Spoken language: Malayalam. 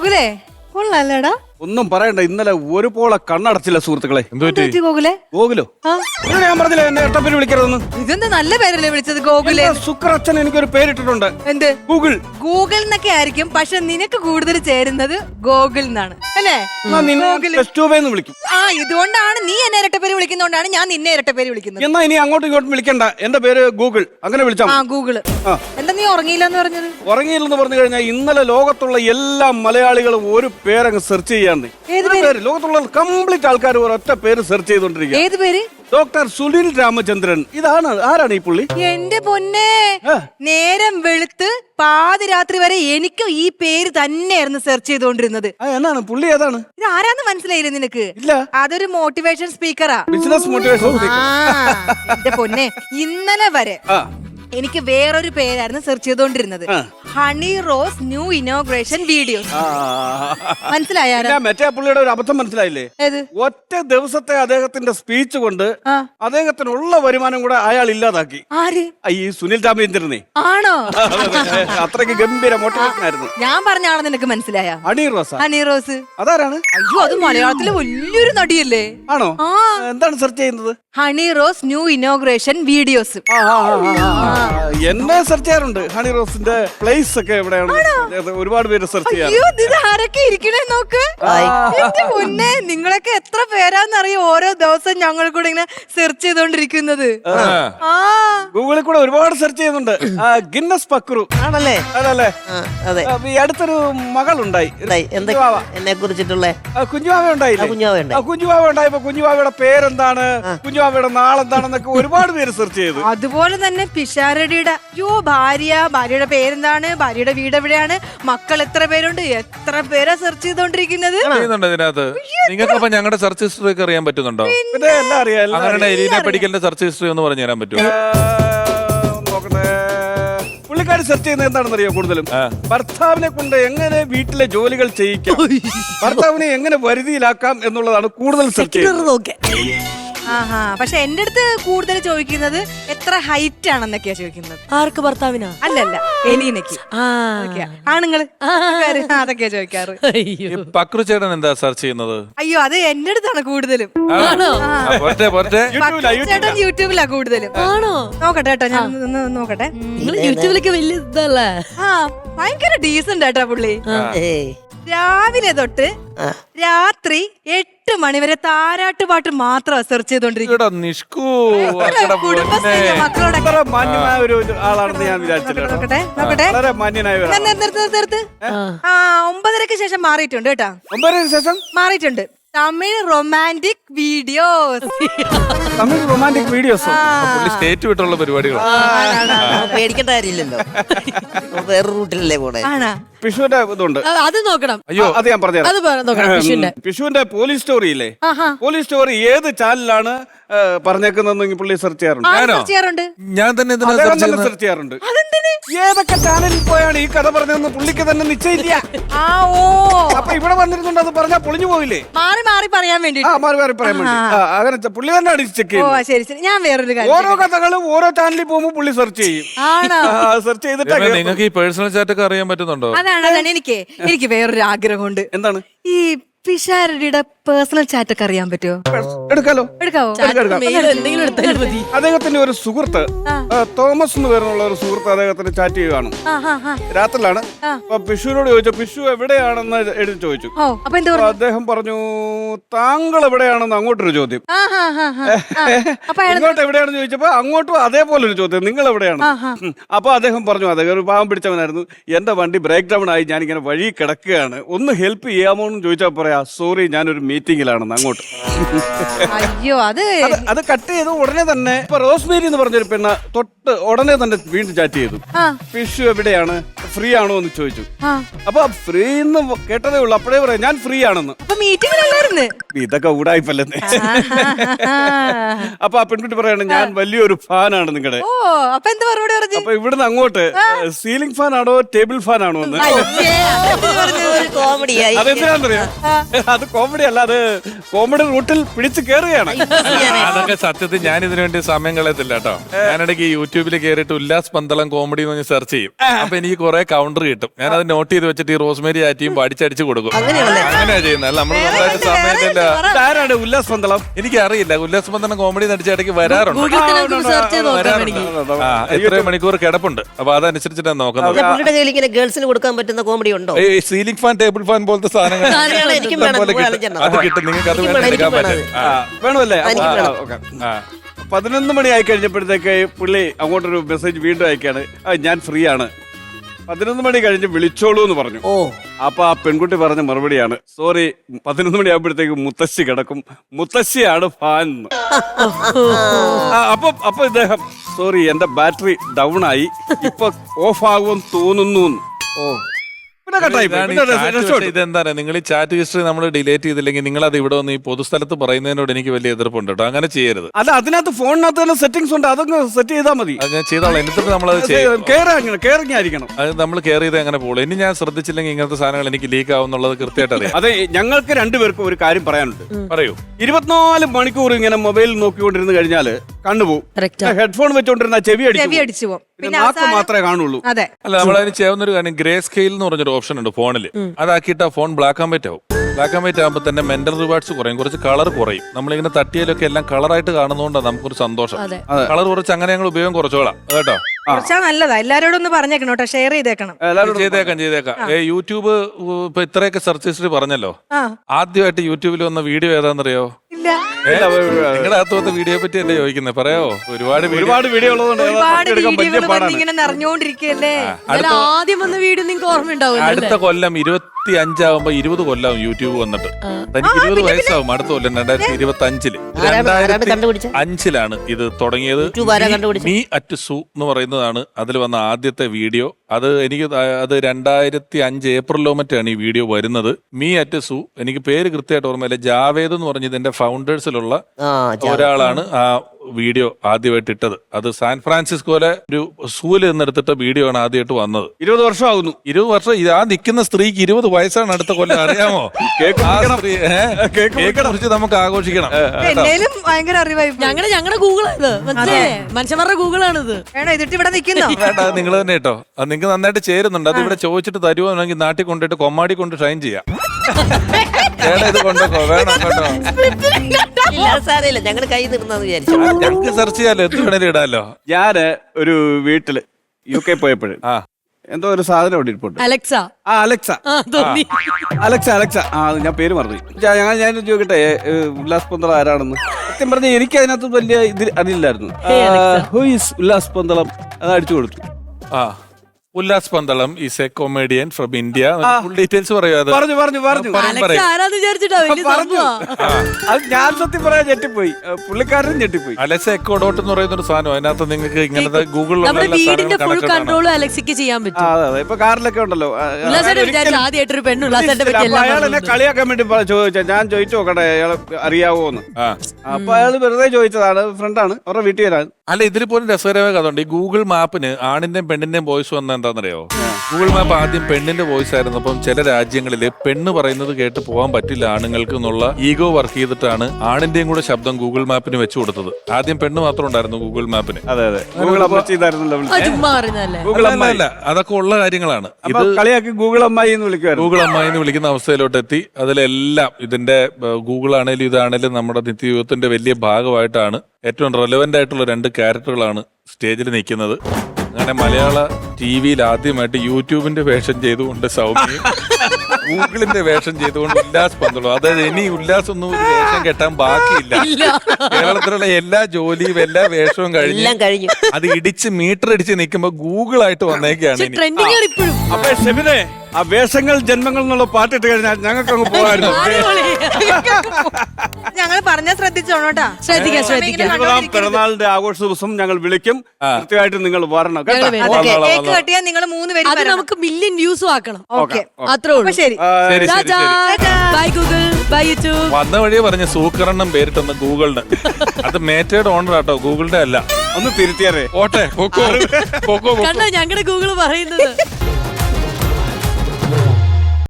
ഗോകുലേ കൊള്ളാല്ലേടാ ഒന്നും പറയണ്ട ഇന്നലെ ഒരു പോളെ കണ്ണടച്ചില്ല സുഹൃത്തുക്കളെ. എന്തു പറ്റി? ഗോകുലേ? ഗോകുലോ? ആ? ഇന്നലെ ഞാൻ പറഞ്ഞില്ല എന്നെ എട്ടപ്പേര് വിളിക്കരുതെന്ന്? ഇതെന്താ നല്ല പേരല്ലേ വിളിച്ചത് ഗോകുലെ? എന്റെ ശുക്രച്ഛൻ എനിക്കൊരു പേരിട്ടിട്ടുണ്ട്. എന്ത്? ഗൂഗിൾ. ഗൂഗിൾ എന്നൊക്കെ ആയിരിക്കും പക്ഷെ നിനക്ക് കൂടുതൽ ചേരുന്നത് ഗോകുൽ എന്നാണ് അല്ലേ? എന്നാ നിന്നെ എന്ന് വിളിക്കും. ആ ഇതുകൊണ്ടാണ് നീ എന്നെ ഇരട്ട പേര് വിളിക്കുന്നോണ്ടാണ് ഞാൻ നിന്നെ ഇരട്ട പേര് വിളിക്കുന്നത്. എന്നാ ഇനി അങ്ങോട്ടും ഇങ്ങോട്ടും വിളിക്കണ്ട. എന്റെ പേര് ഗൂഗിൾ. അങ്ങനെ വിളിച്ചാൽ ആ മതി. ഗൂഗിൾ. ആ. എന്താ നീ ഉറങ്ങിയില്ലെന്ന് പറഞ്ഞത്? ഉറങ്ങിയില്ലെന്ന് പറഞ്ഞു കഴിഞ്ഞാൽ ഇന്നലെ ലോകത്തുള്ള എല്ലാ മലയാളികളും ഒരു പേരങ്ങ് സെർച്ച് ചെയ്യാൻ ഏത് പേര്? ലോകത്തുള്ള കംപ്ലീറ്റ് ആൾക്കാർ ഒരൊറ്റ പേര് സെർച്ച് ചെയ്തോണ്ടിരിക്കുക ഏത് പേര്? ഡോക്ടർ സുനിൽ രാമചന്ദ്രൻ. ഇതാണ് ആരാണ് ഈ പുള്ളി? എന്റെ പൊന്നെ നേരം വെളുത്ത് പാതിരാത്രി വരെ എനിക്കും ഈ പേര് തന്നെയായിരുന്നു സെർച്ച് ചെയ്തുകൊണ്ടിരുന്നത് എന്നാണ്? പുള്ളി ഏതാണ്? ഇത് ആരാന്ന് മനസ്സിലായില്ലേ നിനക്ക്? ഇല്ല. അതൊരു മോട്ടിവേഷൻ സ്പീക്കറാ ബിസിനസ് മോട്ടിവേഷൻ എന്റെ പൊന്നെ ഇന്നലെ വരെ എനിക്ക് വേറൊരു പേരായിരുന്നു സെർച്ച് ചെയ്തുകൊണ്ടിരുന്നത് Honey Rose new inauguration video മനസ്സിലായോ മറ്റേ പുള്ളിയുടെ ഒരു അബദ്ധം മനസ്സിലായില്ലേ? ഒറ്റ ദിവസത്തെ അദ്ദേഹത്തിന്റെ സ്പീച്ച് കൊണ്ട്. അദ്ദേഹത്തിനുള്ള വരുമാനം കൂടെ അയാൾ ഇല്ലാതാക്കി. ഈ സുനിൽ രാമചന്ദ്രനെ. ആണോ? അത്രയ്ക്ക് ഗംഭീര മോട്ടിവേഷനായിരുന്നു ഞാൻ പറഞ്ഞാണോ നിനക്ക് മനസ്സിലായ? Honey Rose? Honey Rose. അതാരാണ്? അയ്യോ അത് മലയാളത്തിലെ വലിയൊരു നടിയല്ലേ? ആണോ? എന്താണ് സെർച്ച് ചെയ്യുന്നത്? Honey Rose new inauguration videos. ആ. എന്നെ സെർച്ച് ചെയ്യാറുണ്ട്. ഹണി റോസിന്റെ പ്ലേസ് ഒക്കെ എവിടെയാണ് ഒരുപാട് പേര് സെർച്ച് അയ്യോ ഇത് ആരൊക്കെ ഇരിക്കണേ നോക്ക്? എന്റെ മുന്നേ നിങ്ങളൊക്കെ എത്ര പേരാന്ന് പേരാന്നറിയോ ഓരോ ദിവസം ഞങ്ങൾ കൂടെ ഇങ്ങനെ സെർച്ച് ചെയ്തോണ്ടിരിക്കുന്നത്. ഗൂഗിളിൽ കൂടെ ഒരുപാട് സെർച്ച് ചെയ്യുന്നുണ്ട്. ഗിന്നസ് പക്രു. ആണല്ലേ? അതല്ലേ അതെ. ഈ അടുത്തൊരു മകൾ ഉണ്ടായി. എന്നെ കുറിച്ചിട്ടുള്ള? കുഞ്ഞുവാവ ഉണ്ടായി. കുഞ്ഞുവാവ ഉണ്ടായപ്പോ കുഞ്ഞുവാവയുടെ പേരെന്താണ്? കുഞ്ഞുവാവയുടെ നാളെന്താണെന്നൊക്കെ ഒരുപാട് പേര് സെർച്ച് ചെയ്തു. അതുപോലെ തന്നെ പിഷാരടിയുടെ അയ്യോ ഭാര്യ. ഭാര്യയുടെ പേരെന്താണ്? ഭാര്യയുടെ വീട് എവിടെയാണ്? മക്കൾ എത്ര പേരുണ്ട്? എത്ര പേരാ സെർച്ച് ചെയ്തോണ്ടിരിക്കുന്നത്? ചെയ്യുന്നുണ്ടോ ഇതിനകത്ത്? നിങ്ങൾക്ക് അപ്പൊ ഞങ്ങളുടെ സെർച്ച് ഹിസ്റ്ററി ഒക്കെ അറിയാൻ പറ്റുന്നുണ്ടോ? പിന്നെ എല്ലാം അറിയാം എല്ലാം അങ്ങനെ അറിയാം. എലീന പഠിക്കലിന്റെ സെർച്ച് ഹിസ്റ്ററി ഒന്ന് പറഞ്ഞു തരാൻ പറ്റുമോ? ആ, നോക്കട്ടെ. പുള്ളിക്കാരി സെർച്ച് ചെയ്യുന്നത് എന്താണെന്ന് അറിയോ കൂടുതലും? ആ. ഭർത്താവിനെ കൊണ്ട് എങ്ങനെ വീട്ടിലെ ജോലികൾ ചെയ്യിക്കാം? ഭർത്താവിനെ എങ്ങനെ വരുതിയിലാക്കാം എന്നുള്ളതാണ് കൂടുതൽ സെർച്ച് ചെയ്യുന്നത്. ആഹാ. പക്ഷെ എന്റെ അടുത്ത് കൂടുതൽ ചോദിക്കുന്നത് എത്ര ഹൈറ്റ് ആണെന്നൊക്കെയാ ചോദിക്കുന്നത്. ആർക്ക് ഭർത്താവിനാ? അല്ലല്ല എലീനക്ക് ആ. അതൊക്കെയാ. ആണുങ്ങൾ? അതൊക്കെയാ ചോദിക്കാറ്. അയ്യോ. ഈ പക്രു ചേട്ടൻ എന്താ സെർച്ച് ചെയ്യുന്നത്? അയ്യോ അത് എന്റെ അടുത്താണ് കൂടുതലും. ആണോ? ആ, പോരട്ടെ പോരട്ടെ. യൂട്യൂബിലാ യൂട്യൂബിലാ ചേട്ടൻ യൂട്യൂബിലാ കൂടുതലും. ആണോ? നോക്കട്ടെ കേട്ടോ ഞാൻ ഒന്ന് നോക്കട്ടെ. നിങ്ങൾ യൂട്യൂബിലൊക്കെ വലിയ ഇതല്ലേ? ആ ഭയങ്കര ഡീസന്റ് ആട്ടാ പുള്ളി. ഏയ് രാവിലെ തൊട്ട് രാത്രി എട്ട് മണിവരെ താരാട്ട് പാട്ട് മാത്രം സെർച്ച് ചെയ്തോണ്ടിരിക്കും ഇവിടെ നിഷ്കു അക്കടെ കുടുംബശ്രീ പൊന്നെ. മക്കളോടൊക്കെ വളരെ മാന്യമായ ഒരു ഒരു ആളാണെന്ന് ഞാൻ വിചാരിച്ചില്ല കേട്ടോ. നോക്കട്ടെ നോക്കട്ടെ വളരെ മാന്യനായ ഞാൻ ഒരാളാണ്. നിർത്ത് നിർത്ത് നിർത്ത്. ആ ഒമ്പതരക്ക് ശേഷം മാറിയിട്ടുണ്ട് കേട്ടാ. ഒമ്പതിന് ശേഷം? മാറിയിട്ടുണ്ട്. Tamil romantic videos. Tamil romantic videos? പുള്ളി സ്റ്റേറ്റ് വിട്ടുള്ള പരിപാടികളാണ് പേടിക്കേണ്ട കാര്യമില്ലല്ലോ. വേറെ റൂട്ടിലല്ലേ പോണേ? ആണാ. പിഷുവിന്റെ ഇതുണ്ട്. അത് നോക്കണം. അയ്യോ. അത് ഞാൻ അത് പറ- നോക്കണം വിഷുവിന്റെ പിഷുവിന്റെ. പോലീസ് സ്റ്റോറി ഇല്ലേ? ആഹാ. പോലീസ് സ്റ്റോറി ഏത് ചാനലാണ് പറഞ്ഞേക്കുന്നതെന്ന് പുള്ളി സെർച്ച് ചെയ്യാറുണ്ട്? ഞാൻ തന്നെ അദ്ദേഹം സെർച്ച് തന്നെ ചെയ്യുന്നത്. സെർച്ച് ചെയ്യാറുണ്ട്. അതെന്തിന്? ഏതൊക്കെ ചാനലിൽ പോയാണ് ഈ കഥ പറഞ്ഞതെന്ന് പുള്ളിക്ക് തന്നെ നിശ്ചയില്ല ആ ഓ. അപ്പൊ ഇവിടെ വന്നിരുന്നുണ്ട് അത് പറഞ്ഞാൽ പൊളിഞ്ഞു പോയില്ലേ? മാറി മാറി പറയാൻ ആ മാറി മാറി പറയാൻ വേണ്ടി ആ, അങ്ങനെ ചെ- പുള്ളി തന്നെ ചെക്ക് ഓ ചെയ്യും ശരി ശരി. ഞാൻ വേറൊരു കാര്യം ഓരോ കഥകളും ഓരോ ചാനലിൽ പോകുമ്പോൾ പുള്ളി സെർച്ച് ചെയ്യും. ആണോ? സെർച്ച് ചെയ്തിട്ട് നിങ്ങൾക്ക് ഈ പേഴ്സണൽ ചാറ്റ് ഒക്കെ അറിയാൻ പറ്റുന്നുണ്ടോ? അതാണ് അതാണ് എനിക്ക് എനിക്ക് വേറൊരു ആഗ്രഹമുണ്ട് എന്താണ്? ഈ പിഷാരടിയുടെ പേഴ്സണൽ ചാറ്റ് ഒക്കെ അറിയാൻ പറ്റുമോ എടുക്കാലോ? എടുക്കാവോ? എന്തെങ്കിലും മതി. അദ്ദേഹത്തിന്റെ ഒരു സുഹൃത്ത് ആ. തോമസ് എന്ന് പേരുള്ള ഒരു സുഹൃത്ത് അദ്ദേഹത്തിന് ചാറ്റ് ചെയ്യുകയാണ്. ആ ആ ആ. രാത്രിയിലാണ്. അപ്പൊ പിഷുവിനോട് ചോദിച്ചു പിഷു എവിടെയാണെന്ന് എഴുതി ചോദിച്ചു. ഓ അപ്പൊ എന്താ അപ്പൊ പറഞ്ഞു? അദ്ദേഹം പറഞ്ഞു താങ്കൾ എവിടെയാണെന്ന് അങ്ങോട്ടൊരു ചോദ്യം. ആ ആ ആ ആ. ആ. അപ്പൊ അയാൾ ഇങ്ങോട്ട് എവിടെയാണെന്ന് ചോദിച്ചപ്പോ അങ്ങോട്ടും അതേപോലെ ഒരു ചോദ്യം നിങ്ങൾ എവിടെയാണ്? ഉം. അപ്പൊ അദ്ദേഹം പറഞ്ഞു അദ്ദേഹം ഒരു പാവം പിടിച്ചവനായിരുന്നു. എന്റെ വണ്ടി ബ്രേക്ക് ഡൗൺ ആയി ഞാൻ ഇങ്ങനെ വഴി കിടക്കുകയാണ്. ഒന്ന് ഹെൽപ്പ് ചെയ്യാമോ എന്ന് ചോദിച്ചാൽ പറയാ സോറി ഞാനൊരു മീറ്റിംഗിലാണെന്ന് അങ്ങോട്ട്. അയ്യോ അത് അത് കട്ട് ചെയ്ത് ഉടനെ തന്നെ ഇപ്പൊ റോസ്മേരി എന്ന് പറഞ്ഞൊരു പെണ്ണ് തൊട്ട് ഉടനെ തന്നെ വീണ്ടും ചാറ്റ് ചെയ്തു. ഫിഷു എവിടെയാണ്? ഫ്രീ ആണോ എന്ന് ചോദിച്ചു. അപ്പൊ ഫ്രീ എന്ന് കേട്ടതേ ഉള്ളൂ. അപ്പോഴേ പറയാം ഞാൻ ഫ്രീ ആണെന്ന്. ഇതൊക്കെ ഊടായിപ്പല്ലെന്ന് അപ്പൊ ആ പെൺകുട്ടി പറയാണ് ഞാൻ വലിയൊരു ഫാനാണ് നിങ്ങളുടെ ഓ അപ്പൊ ഇവിടുന്ന് അങ്ങോട്ട് സീലിംഗ് ഫാൻ ആണോ ടേബിൾ ഫാൻ ആണോ എന്ന്. അയ്യേ, അതെന്ത് ഒരു കോമഡിയായി അതെന്തിനാന്നറിയോ അത് കോമഡി അല്ല. അത് കോമഡി റൂട്ടിൽ പിടിച്ചു കയറുകയാണ് അതൊക്കെ സത്യത്തിൽ ഞാൻ ഇതിനു വേണ്ടി സമയം കളയത്തില്ല കേട്ടോ. ഞാനിടയ്ക്ക് യൂട്യൂബിൽ കയറിയിട്ട് ഉല്ലാസ് പന്തളം കോമഡി എന്ന് സെർച്ച് ചെയ്യും. അപ്പൊ എനിക്ക് കുറെ കൗണ്ടർ കിട്ടും. ഞാൻ അത് നോട്ട് ചെയ്ത് വെച്ചിട്ട് ഈ റോസ്മേരി ആറ്റിയും പഠിച്ചടിച്ച് കൊടുക്കും? അങ്ങനെയാ ചെയ്യുന്നത്. അല്ല നമ്മൾ സമയത്തില്ല ആരാണ് ഉല്ലാസ് പന്തളം? എനിക്ക് അറിയില്ല ഉല്ലാസ് പന്തളം കോമഡി നടിച്ച ഇടയ്ക്ക് വരാറുണ്ട്. ഗൂഗിൾ സെർച്ച് നോക്കാൻ വേണമെങ്കിൽ ആ എത്രയോ മണിക്കൂർ കിടപ്പുണ്ട്. അപ്പൊ അതനുസരിച്ചിട്ടാണ് നോക്കുന്നത് അല്ല, പുള്ളിയുടെ കയ്യിൽ ഇങ്ങനെ ഗേൾസിന് കൊടുക്കാൻ പറ്റുന്ന കോമഡി ഉണ്ടോ? സീലിംഗ് ഫാൻ ടേബിൾ ഫാൻ പോലത്തെ സാധനങ്ങൾ അത് കിട്ടും. നിങ്ങൾക്ക് അത് എടുക്കാൻ പറ്റും. ആ, വേണമല്ലേ? എനിക്ക് ആ. പതിനൊന്ന് മണി ആയി കഴിഞ്ഞപ്പോഴത്തേക്ക് പുള്ളി അങ്ങോട്ടൊരു മെസ്സേജ് വീണ്ടും അയക്കാണ് "ആ, ഞാൻ ഫ്രീ ആണ്. പതിനൊന്ന് മണി കഴിഞ്ഞ് വിളിച്ചോളൂ എന്ന് പറഞ്ഞു. ഓ. അപ്പൊ ആ പെൺകുട്ടി പറഞ്ഞ മറുപടിയാണ്. സോറി പതിനൊന്ന് മണി ആകുമ്പോഴത്തേക്ക് മുത്തശ്ശി കിടക്കും. മുത്തശ്ശിയാണ് ഫാൻ എന്ന്." ആ, അപ്പൊ അപ്പൊ ഇദ്ദേഹം സോറി എന്റെ ബാറ്ററി ഡൗൺ ആയി. ഇപ്പൊ ഓഫ് ആകുമെന്ന് തോന്നുന്നു. എന്ന്." ഓ. ഇതെന്താ നിങ്ങൾ ഈ ചാറ്റ് ഹിസ്റ്ററി നമ്മൾ ഡിലേറ്റ് ചെയ്തില്ലെങ്കിൽ നിങ്ങൾ അത് ഇവിടെ വന്ന് ഈ പൊതുസ്ഥലത്ത് പറയുന്നതിനോട് എനിക്ക് വലിയ എതിർപ്പുണ്ട് കേട്ടോ. അങ്ങനെ ചെയ്യരുത്. അല്ല അതിനകത്ത് ഫോണിനകത്ത് തന്നെ സെറ്റിംഗ്സ് ഉണ്ട്. അതൊക്കെ സെറ്റ് ചെയ്താൽ മതി. അത് ഞാൻ ചെയ്തോളാം. എന്നിട്ട് നമ്മൾ ചെയ്യും. ആയിരിക്കണം അത് നമ്മൾ കെയർ ചെയ്ത് അങ്ങനെ പോകുള്ളൂ ഇനി ഞാൻ ശ്രദ്ധിച്ചില്ലെങ്കിൽ ഇങ്ങനത്തെ സാധനങ്ങൾ എനിക്ക് ലീക്ക് ആവും എന്നുള്ളത് കൃത്യമായിട്ട് അറിയാം. അതെ ഞങ്ങൾക്ക് രണ്ടുപേർക്കും ഒരു കാര്യം പറയാനുണ്ട്. പറയൂ. ഇരുപത്തിനാല് മണിക്കൂർ ഇങ്ങനെ മൊബൈൽ നോക്കിക്കൊണ്ടിരുന്ന് കഴിഞ്ഞാൽ കണ്ണുപോകും. ഹെഡ്ഫോൺ വെച്ചോണ്ടിരുന്ന ചെവി അടിച്ചു ചെവി അടിച്ചു പോകും പിന്നെ നാക്ക് അവസാനം- മാത്രമേ കാണുള്ളൂ. അതെ. അല്ല നമ്മളതിന് ചെയ്യാവുന്ന ഒരു കാര്യം ഗ്രേ സ്കെയിൽ എന്ന് പറഞ്ഞൊരു ഓപ്ഷൻ ഉണ്ട് ഫോണിൽ അതാക്കിയിട്ട് ആ ഫോൺ ബ്ലാക്ക് ആൻഡ് വൈറ്റ് ആവും. ബ്ലാക്ക് ആൻഡ് വൈറ്റ് ആകുമ്പോൾ തന്നെ മെന്റൽ റിവാർഡ്സ് കുറയും. കുറച്ച് കളർ കുറയും. നമ്മളിങ്ങനെ തട്ടിയാലൊക്കെ എല്ലാം കളറായിട്ട് കാണുന്നതുകൊണ്ടാണ് നമുക്കൊരു സന്തോഷം. അതെ. കളർ കുറച്ച് അങ്ങനെ ഞങ്ങൾ ഉപയോഗം കുറച്ചോളാം. കേട്ടോ? കുറച്ചാ നല്ലതാ. എല്ലാരോടും ഒന്ന് പറഞ്ഞേക്കണം കേട്ടോ. ഷെയർ ചെയ്തേക്കണം. എല്ലാവരും ചെയ്തേക്കാം ചെയ്തേക്കാം. ഏ യൂട്യൂബ് ഉ, ഇപ്പൊ ഇത്രയൊക്കെ സെർച്ച് ഹിസ്റ്ററി പറഞ്ഞല്ലോ? ആ. ആദ്യമായിട്ട് യൂട്യൂബിൽ വന്ന വീഡിയോ ഏതാണെന്നറിയോ? ഇല്ല. നിങ്ങളുടെ അകത്ത് വീഡിയോ പറ്റി അല്ലേ ചോദിക്കുന്നത് പറയാവോ? ഒരുപാട് വീഡിയോ ഒരുപാട് വീഡിയോ ഉള്ളതുകൊണ്ട് ഒരുപാട് വീഡിയോകൾ ഇങ്ങനെ നിറഞ്ഞുകൊണ്ടിരിക്കുകയല്ലേ ആദ്യം വന്ന വീഡിയോ നിങ്ങൾക്ക് ഓർമ്മയുണ്ടാവും അടുത്ത കൊല്ലം ഇരുപത്തി അഞ്ചാവുമ്പോ ഇരുപത് കൊല്ലാവും യൂട്യൂബ് വന്നിട്ട്. തനിക്ക് ഇരുപത് വയസ്സാവും അടുത്ത കൊല്ലം രണ്ടായിരത്തി ഇരുപത്തി അഞ്ചിൽ രണ്ടായിരത്തി അഞ്ചിലാണ് ഇത് തുടങ്ങിയത്. മീ അറ്റ് സു എന്ന് പറയുന്നതാണ് അതിൽ വന്ന ആദ്യത്തെ വീഡിയോ. അത് എനിക്ക് അത് രണ്ടായിരത്തി അഞ്ച് ഏപ്രിലോ മറ്റാണ് ഈ വീഡിയോ വരുന്നത്. മീ അറ്റ് സു എനിക്ക് പേര് കൃത്യമായിട്ട് ഓർമ്മയില്ല. ജാവേദ് എന്ന് പറഞ്ഞത് എന്റെ ഫൗണ്ടേഴ്സിലുള്ള ജാ- ഒരാളാണ് ആ വീഡിയോ ആദ്യമായിട്ട് ഇട്ടത്. അത് സാൻ ഫ്രാൻസിസ്കോയിലെ ഒരു സൂൽ എന്നെടുത്തിട്ട വീഡിയോ ആണ് ആദ്യമായിട്ട് വന്നത്. ഇരുപത് വർഷം ആകുന്നു ഇരുപത് വർഷം ഇത് ആ നിൽക്കുന്ന സ്ത്രീക്ക് ഇരുപത് വയസ്സാണ് അടുത്ത കൊല്ലം അറിയാമോ? കേക്ക് മുറിച്ച് നമുക്ക് ആഘോഷിക്കണം. കേട്ടോ. എന്നേലും ഭയങ്കര അറിവായി പോയി. ഞങ്ങളുടെ ഞങ്ങളുടെ ഗൂഗിളാണ് മനസ്സിലായേ മനുഷ്യന്മാരുടെ ഗൂഗിളാണിത്. വേണോ ഇതിട്ട് ഇവിടെ നിൽക്കുന്നോ? വേണ്ട നിങ്ങൾ തന്നെ കേട്ടോ അത് നിങ്ങൾക്ക് നന്നായിട്ട് ചേരുന്നുണ്ട്. അത് ഇവിടെ ചോദിച്ചിട്ട് തരുവാണെങ്കിൽ നാട്ടിൽ കൊണ്ടിട്ട് കൊമ്മാടി കൊണ്ട് ഷൈൻ ചെയ്യാം. വേണം ഇത് കൊണ്ടോ വേണം കേട്ടോ ഇല്ല അത് സാരമില്ല. ഞങ്ങൾ കൈ നിന്നാന്ന് വിചാരിച്ചു ഞങ്ങൾക്ക് സെർച്ച് ചെയ്യാലോ എന്ത് വേണേലും ഇടാലോ? ഞാൻ ഒരു വീട്ടിൽ യു കെ പോയപ്പോഴും ആ. എന്തോ ഒരു സാധനം അവിടെ ഇരിപ്പുണ്ട്. അലക്സ. ആ അലക്സ. ആ തോന്നി അലക്സ അലക്സ. ആ ഞാൻ പേര് മറന്നു. ഞാൻ ഞാൻ ഞാൻ ചോദിക്കട്ടെ ഏ, ഉല്ലാസ് പന്തളം ആരാണെന്ന്? സത്യം പറഞ്ഞ എനിക്ക് അതിനകത്ത് വലിയ ഇത് അറിയില്ലായിരുന്നു ഹു ഈസ് ഉല്ലാസ് പന്തളം? അത് അടിച്ചു കൊടുത്തു. ആ. Ullas Pandalam is a comedian from India full details പറയൂ അത്. പറഞ്ഞു പറഞ്ഞു പറഞ്ഞു. പറയും, അലക്സ പറയും. ആരാന്ന് വിചാരിച്ചിട്ടാ വലിയ പറഞ്ഞു. സംഭവമാ. അത് ഞാൻ സത്യം പറയാൻ ഞെട്ടിപ്പോയി. പുള്ളിക്കാരനും ഞെട്ടിപ്പോയി. അലക്സ എക്കോ ഡോട്ട് എന്ന് പറയുന്ന ഒരു സാധനം അതിനകത്ത് നിങ്ങൾക്ക് ഇങ്ങനത്തെ ഗൂഗിളിൽ നമ്മുടെ വീടിന്റെ ഫുൾ കൺട്രോൾ അലക്സയ്ക്ക് ചെയ്യാൻ ആ പറ്റും അതെ അതെ. ഇപ്പൊ കാറിലൊക്കെ ഉണ്ടല്ലോ. ആ, ആ, ഉല്ലാസേട്ടൻ ഒരിക്കലും- വിചാരിച്ചു ആദ്യമായിട്ടൊരു പെണ്ണ് ഉല്ലാസേട്ടനെ പറ്റി അപ്പൊ എല്ലാം അയാൾ എന്നെ. കളിയാക്കാൻ വേണ്ടി പ- ചോദിച്ചാ ഞാൻ ചോദിച്ചു നോക്കട്ടെ അയാൾ അറിയാവോന്ന് അപ്പൊ അയാൾ വെറുതെ ചോദിച്ചതാണ് ഫ്രണ്ടാണ് അവരുടെ വീട്ടിൽ വരാൻ അല്ല ഇതിൽ പോലും രസകരമായ കഥ ഉണ്ട്. ഈ ഗൂഗിൾ മാപ്പിന് ആണിന്റെയും പെണ്ണിന്റെയും വോയിസ് വന്ന എന്താണെന്നറിയോ? ഗൂഗിൾ മാപ്പ് ആദ്യം പെണ്ണിന്റെ വോയിസ് ആയിരുന്നു. അപ്പം ചില രാജ്യങ്ങളിൽ പെണ്ണ് പറയുന്നത് കേട്ട് പോകാൻ പറ്റില്ല ആണുങ്ങൾക്ക് എന്നുള്ള ഈഗോ വർക്ക് ചെയ്തിട്ടാണ് ആണിന്റെയും കൂടെ ശബ്ദം ഗൂഗിൾ മാപ്പിന് വെച്ചു കൊടുത്തത്. ആദ്യം പെണ്ണ് മാത്രം ഉണ്ടായിരുന്നു ഗൂഗിൾ മാപ്പിന് അതെ അതെ. ഗൂഗിൾ അമ്മ ചെയ്തായിരുന്നല്ലോ വിളിച്ചത്. ഗൂഗിൾ അല്ല, അമ്മായി അല്ല അതൊക്കെ ഉള്ള കാര്യങ്ങളാണ്. അപ്പൊ ഇത് കളിയാക്കി ഗൂഗിൾ അമ്മായി എന്ന് വിളിക്കുമായിരുന്നു ഗൂഗിൾ അമ്മായി എന്ന് വിളിക്കുന്ന അവസ്ഥയിലോട്ട് എത്തി അതിലെല്ലാം ഇതിന്റെ ഗൂഗിൾ ആണേലും ഇതാണേലും നമ്മുടെ നിത്യജീവിതത്തിന്റെ വലിയ ഭാഗമായിട്ടാണ് ഏറ്റവും റെലവെന്റ് ആയിട്ടുള്ള രണ്ട് ക്യാരക്ടറുകളാണ് സ്റ്റേജിൽ നിൽക്കുന്നത്. അങ്ങനെ മലയാള ടി വിയിൽ ആദ്യമായിട്ട് യൂട്യൂബിന്റെ വേഷം ചെയ്തുകൊണ്ട് സൗമ്യ ഗൂഗിളിന്റെ വേഷം ചെയ്തുകൊണ്ട് ഉല്ലാസ് പന്തുള്ളൂ അതായത് ഇനി ഉല്ലാസ് ഒന്നും ഒരു വേഷം കെട്ടാൻ ബാക്കിയില്ല. കേരളത്തിലുള്ള എല്ലാ ജോലിയും എല്ലാ വേഷവും കഴിഞ്ഞു അത് ഇടിച്ച് മീറ്റർ അടിച്ച് നിൽക്കുമ്പോ ഗൂഗിൾ ആയിട്ട് വന്നേക്കാണ് ഇനി. ട്രെൻഡിങ് ഇപ്പോഴും. അപ്പൊ ഷെബിനെ ആ വേഷങ്ങൾ ജന്മങ്ങൾ എന്നുള്ള പാട്ടിട്ട് കഴിഞ്ഞാൽ ഞങ്ങൾക്ക് അങ്ങ് പോകാമായിരുന്നു ഞങ്ങൾ പറഞ്ഞാൽ ശ്രദ്ധിച്ചോണോട്ടാ ശ്രദ്ധിക്കാം ശ്രദ്ധിക്കാം. ഇരുപതാം പിറന്നാളിന്റെ ആഘോഷ ദിവസം ഞങ്ങൾ വിളിക്കും. കൃത്യമായിട്ട് നിങ്ങൾ വരണം. കേട്ടോ? ഞങ്ങൾ വരും. വന്നോളാം, കേക്ക് വന്നോളാം. കെട്ടിയാൽ നിങ്ങൾ മൂന്ന് പേര് അത് നമുക്ക് മില്യൺ വ്യൂസ് ആക്കണം. ഓക്കെ. അത്രേ ഉള്ളൂ. അപ്പൊ ശരി. ശരി ശരി ശരി. ബൈ ഗൂഗിൾ ബൈ യൂട്യൂബ് വന്ന വഴിയെ പറഞ്ഞ സൂക്കറണ്ണം പേരിട്ടെന്ന് ഗൂഗിളിന്. അത് മേറ്റയുടെ ഓണർ ആട്ടോ ഗൂഗിളിന്റെ അല്ല. ഒന്ന് തിരുത്തിയാറേ ഓട്ടെ പൊക്കോ പൊക്കോ പൊക്കോ. കണ്ടോ ഞങ്ങളുടെ ഗൂഗിൾ പറയുന്നത്?